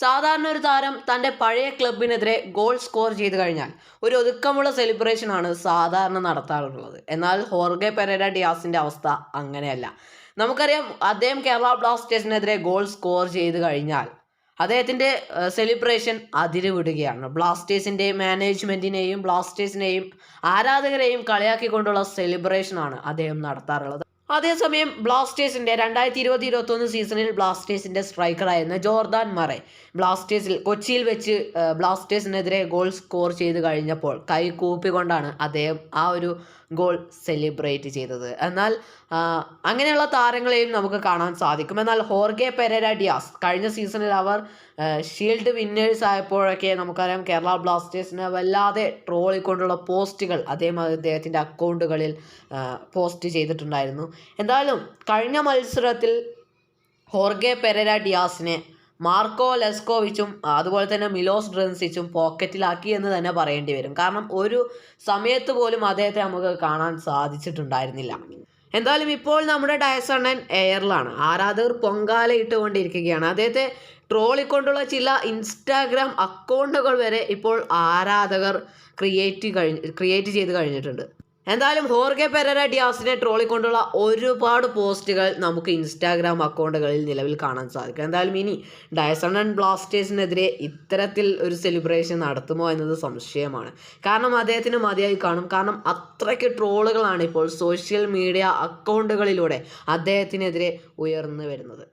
സാധാരണ ഒരു താരം തന്റെ പഴയ ക്ലബിനെതിരെ ഗോൾ സ്കോർ ചെയ്ത് കഴിഞ്ഞാൽ ഒരു ഒതുക്കമുള്ള സെലിബ്രേഷനാണ് സാധാരണ നടത്താറുള്ളത്. എന്നാൽ ഹോർഗെ പെരേര ഡിയാസിന്റെ അവസ്ഥ അങ്ങനെയല്ല. നമുക്കറിയാം അദ്ദേഹം കേരള ബ്ലാസ്റ്റേഴ്സിനെതിരെ ഗോൾ സ്കോർ ചെയ്ത് കഴിഞ്ഞാൽ അദ്ദേഹത്തിന്റെ സെലിബ്രേഷൻ അതിരുവിടുകയാണ്. ബ്ലാസ്റ്റേഴ്സിന്റെ മാനേജ്മെന്റിനെയും ബ്ലാസ്റ്റേഴ്സിനെയും ആരാധകരെയും കളിയാക്കിക്കൊണ്ടുള്ള സെലിബ്രേഷനാണ് അദ്ദേഹം നടത്താറുള്ളത്. അതേസമയം ബ്ലാസ്റ്റേഴ്സിന്റെ രണ്ടായിരത്തി ഇരുപത് ഇരുപത്തൊന്ന് സീസണിൽ ബ്ലാസ്റ്റേഴ്സിന്റെ സ്ട്രൈക്കറായിരുന്ന ജോർദാൻ മറെ ബ്ലാസ്റ്റേഴ്സിൽ കൊച്ചിയിൽ വെച്ച് ബ്ലാസ്റ്റേഴ്സിനെതിരെ ഗോൾ സ്കോർ ചെയ്ത് കഴിഞ്ഞപ്പോൾ കൈ കൂപ്പിക്കൊണ്ടാണ് അദ്ദേഹം ആ ഒരു ഗോൾ സെലിബ്രേറ്റ് ചെയ്തത്. എന്നാൽ അങ്ങനെയുള്ള താരങ്ങളെയും നമുക്ക് കാണാൻ സാധിക്കും. എന്നാൽ ഹോർഗെ പെരേര ഡിയാസ് കഴിഞ്ഞ സീസണിൽ അവർ ഷീൽഡ് വിന്നേഴ്സ് ആയപ്പോഴൊക്കെ നമുക്കറിയാം കേരള ബ്ലാസ്റ്റേഴ്സിനെ വല്ലാതെ ട്രോളിക്കൊണ്ടുള്ള പോസ്റ്റുകൾ അദ്ദേഹം അദ്ദേഹത്തിന്റെ അക്കൗണ്ടുകളിൽ പോസ്റ്റ് ചെയ്തിട്ടുണ്ടായിരുന്നു. എന്തായാലും കഴിഞ്ഞ മത്സരത്തിൽ ഹോർഗെ പെരര ഡിയാസിനെ മാർക്കോ ലെസ്കോവിച്ചും അതുപോലെ തന്നെ മിലോസ് ഡ്രൻസിച്ചും പോക്കറ്റിലാക്കി എന്ന് തന്നെ പറയേണ്ടി വരും. കാരണം ഒരു സമയത്ത് പോലും അദ്ദേഹത്തെ നമുക്ക് കാണാൻ സാധിച്ചിട്ടുണ്ടായിരുന്നില്ല. എന്തായാലും ഇപ്പോൾ നമ്മുടെ ഡയസണ്ണൻ എയറിലാണ്. ആരാധകർ പൊങ്കാല ഇട്ടുകൊണ്ടിരിക്കുകയാണ് അദ്ദേഹത്തെ ട്രോളിക്കൊണ്ടുള്ള ചില ഇൻസ്റ്റാഗ്രാം അക്കൗണ്ടുകൾ വരെ ഇപ്പോൾ ആരാധകർ ക്രിയേറ്റ് കഴിഞ്ഞ് ക്രിയേറ്റ് ചെയ്ത് കഴിഞ്ഞിട്ടുണ്ട്. എന്തായാലും ഹോർഗെ പെരര ഡിയാസിനെ ട്രോളിക്കൊണ്ടുള്ള ഒരുപാട് പോസ്റ്റുകൾ നമുക്ക് ഇൻസ്റ്റാഗ്രാം അക്കൗണ്ടുകളിൽ നിലവിൽ കാണാൻ സാധിക്കും. എന്തായാലും ഇനി ഡയസൺ ആൻഡ് ബ്ലാസ്റ്റേഴ്സിനെതിരെ ഇത്തരത്തിൽ ഒരു സെലിബ്രേഷൻ നടത്തുമോ എന്നത് സംശയമാണ്. കാരണം അദ്ദേഹത്തിന് മതിയായി കാണും. കാരണം അത്രയ്ക്ക് ട്രോളുകളാണ് ഇപ്പോൾ സോഷ്യൽ മീഡിയ അക്കൗണ്ടുകളിലൂടെ അദ്ദേഹത്തിനെതിരെ ഉയർന്നു വരുന്നത്.